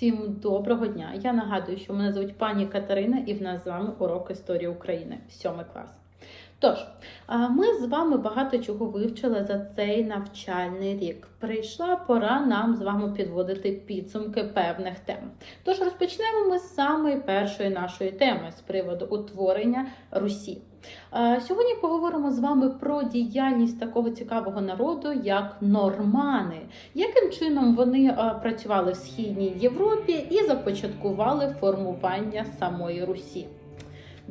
Всім доброго дня! Я нагадую, що мене звуть пані Катерина, і в нас з вами урок історії України, 7 клас. Тож, ми з вами багато чого вивчили за цей навчальний рік. Прийшла пора нам з вами підводити підсумки певних тем. Тож розпочнемо ми з самої першої нашої теми з приводу утворення Русі. Сьогодні поговоримо з вами про діяльність такого цікавого народу, як нормани, яким чином вони працювали в східній Європі і започаткували формування самої Русі.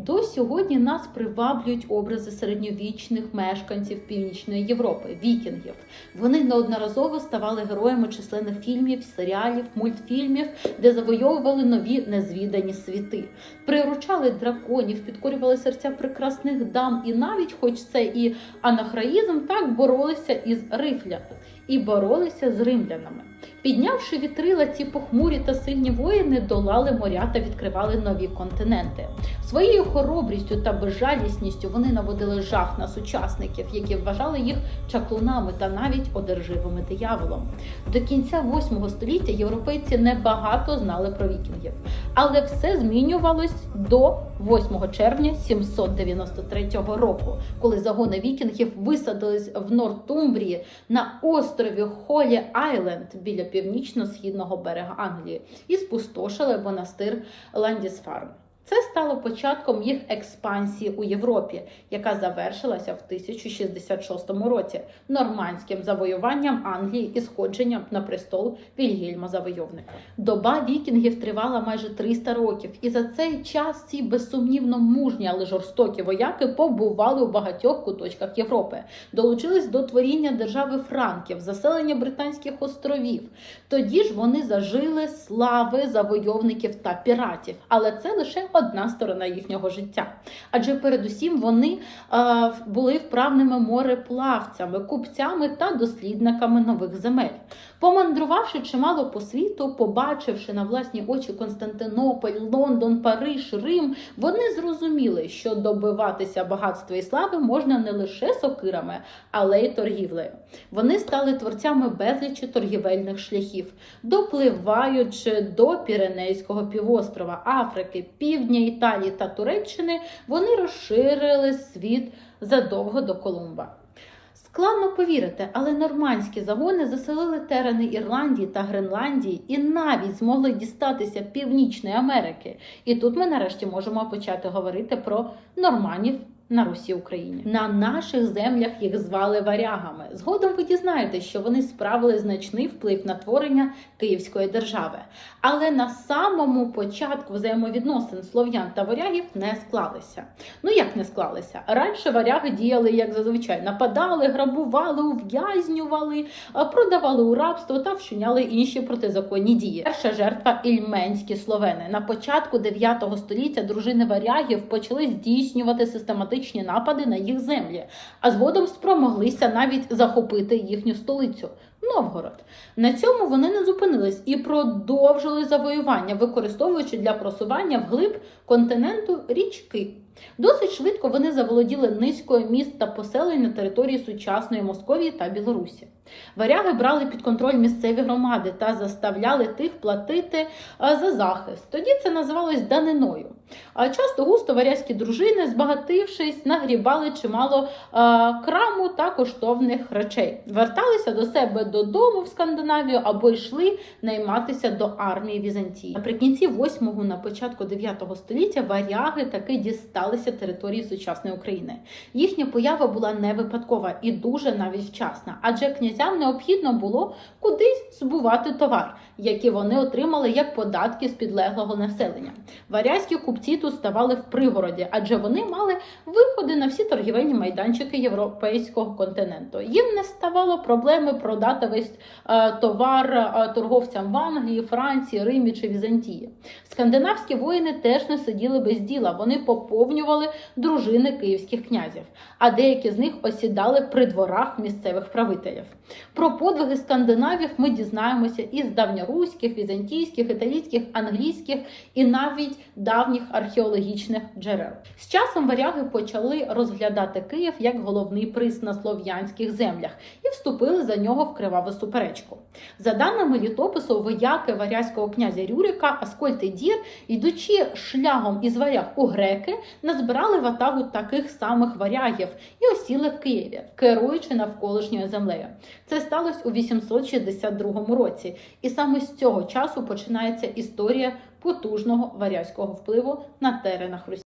До сьогодні нас приваблюють образи середньовічних мешканців Північної Європи, вікінгів. Вони неодноразово ставали героями численних фільмів, серіалів, мультфільмів, де завойовували нові незвідані світи, приручали драконів, підкорювали серця прекрасних дам, і навіть, хоч це і анахраїзм, так боролися із рифлями і боролися з римлянами. Піднявши вітрила, ці похмурі та сильні воїни долали моря та відкривали нові континенти. Своєю хоробрістю та безжалісністю вони наводили жах на сучасників, які вважали їх чаклунами та навіть одерживими дияволом. До кінця 8 століття європейці небагато знали про вікінгів, але все змінювалось до 8 червня 793 року, коли загони вікінгів висадились в Нортумбрії на острові Холі Айленд біля північно-східного берега Англії і спустошили монастир Ландісфарм. Це стало початком їх експансії у Європі, яка завершилася в 1066 році нормандським завоюванням Англії і сходженням на престол Вільгельма Завойовника. Доба вікінгів тривала майже 300 років, і за цей час ці безсумнівно мужні, але жорстокі вояки побували у багатьох куточках Європи, долучились до творіння держави Франків, заселення британських островів. Тоді ж вони зажили слави завойовників та піратів, але це лише одна сторона їхнього життя. Адже передусім вони е, були вправними мореплавцями, купцями та дослідниками нових земель. Помандрувавши чимало по світу, побачивши на власні очі Константинополь, Лондон, Париж, Рим, вони зрозуміли, що добиватися багатства і слави можна не лише сокирами, але й торгівлею. Вони стали творцями безлічі торгівельних шляхів, допливаючи до Піренейського півострова, Африки, півдня Італії та Туреччини, вони розширили світ задовго до Колумба. Складно повірити, але нормандські загони заселили терени Ірландії та Гренландії і навіть змогли дістатися Північної Америки. І тут ми нарешті можемо почати говорити про норманів. На Русі Україні на наших землях їх звали варягами. Згодом ви дізнаєтесь, що вони справили значний вплив на творення Київської держави. Але на самому початку взаємовідносин слов'ян та варягів не склалися. Ну як не склалися? Раніше варяги діяли як зазвичай: нападали, грабували, ув'язнювали, продавали у рабство та вчиняли інші протизаконні дії. Перша жертва ільменські словени. На початку 9 століття дружини варягів почали здійснювати систематичні напади на їх землі, а згодом спромоглися навіть захопити їхню столицю. Новгород. На цьому вони не зупинились і продовжили завоювання, використовуючи для просування вглиб континенту річки. Досить швидко вони заволоділи низькою міст та поселень на території сучасної Московії та Білорусі. Варяги брали під контроль місцеві громади та заставляли тих платити за захист. Тоді це називалось даниною. А часто густо варязькі дружини, збагатившись, нагрібали чимало краму та коштовних речей, верталися до себе додому в Скандинавію або йшли найматися до армії Візантії. Наприкінці 8-го, на початку 9 століття варяги таки дісталися території сучасної України. Їхня поява була не випадкова і дуже навіть вчасна, адже князям необхідно було кудись збувати товар, який вони отримали як податки з підлеглого населення. Варязькі купці тут ставали в пригороді, адже вони мали виходи на всі торгівельні майданчики європейського континенту. Їм не ставало проблеми продати весь е, товар е, торговцям в Англії, Франції, Римі чи Візантії. Скандинавські воїни теж не сиділи без діла. Вони поповнювали дружини київських князів, а деякі з них осідали при дворах місцевих правителів. Про подвиги скандинавів ми дізнаємося із давньо руських, візантійських, італійських, англійських і навіть давніх археологічних джерел. З часом варяги почали розглядати Київ як головний приз на слов'янських землях і вступили за нього в криваву суперечку. За даними літопису, вояки варязького князя Рюрика Аскольд Дір, йдучи шляхом із варяг у греки, назбирали ватагу таких самих варягів і осіли в Києві, керуючи навколишньою землею. Це сталося у 862 році, і саме з цього часу починається історія потужного варязького впливу на теренах Русі.